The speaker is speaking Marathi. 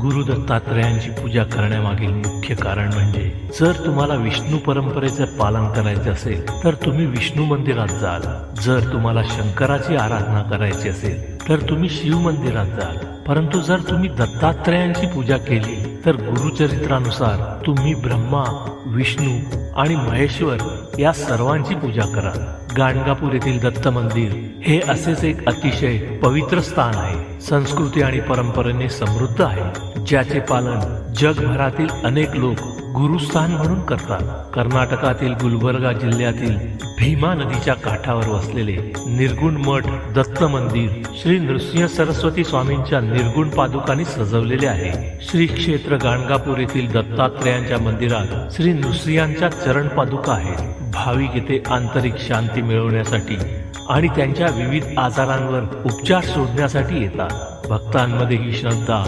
गुरु दत्तात्रयांची पूजा करण्यामागील मुख्य कारण म्हणजे जर तुम्हाला विष्णू परंपरेचे पालन करायचे असेल तर तुम्ही विष्णू मंदिरात जाल. जर तुम्हाला शंकराची आराधना करायची असेल तर तुम्ही शिव मंदिरात जाल. परंतु जर तुम्ही दत्तात्रयांची पूजा केली तर गुरुचरित्रानुसार तुम्ही ब्रह्मा विष्णू आणि महेश्वर या सर्वांची पूजा करा. गाणगापूर येथील दत्त मंदिर हे असेच एक अतिशय पवित्र स्थान आहे. संस्कृती आणि परंपरेने समृद्ध आहे ज्याचे पालन जगभरातील अनेक लोक गुरुस्थान म्हणून करतात. कर्नाटकातील गुलबर्गा जिल्ह्यातील भीमा नदीच्या काठावर वसलेले निर्गुण मठ दत्त मंदिर श्री नृसिंह सरस्वती स्वामींच्या निर्गुण पादुकांनी सजवलेले आहे. श्री क्षेत्र गाणगापूर येथील दत्तात्रयांच्या मंदिरात श्री नृसिंहांच्या चरण पादुका आहेत. भाविक येथे आंतरिक शांती मिळवण्यासाठी आणि त्यांच्या विविध आजारांवर उपचार शोधण्यासाठी येतात. भक्तांमध्ये ही श्रद्धा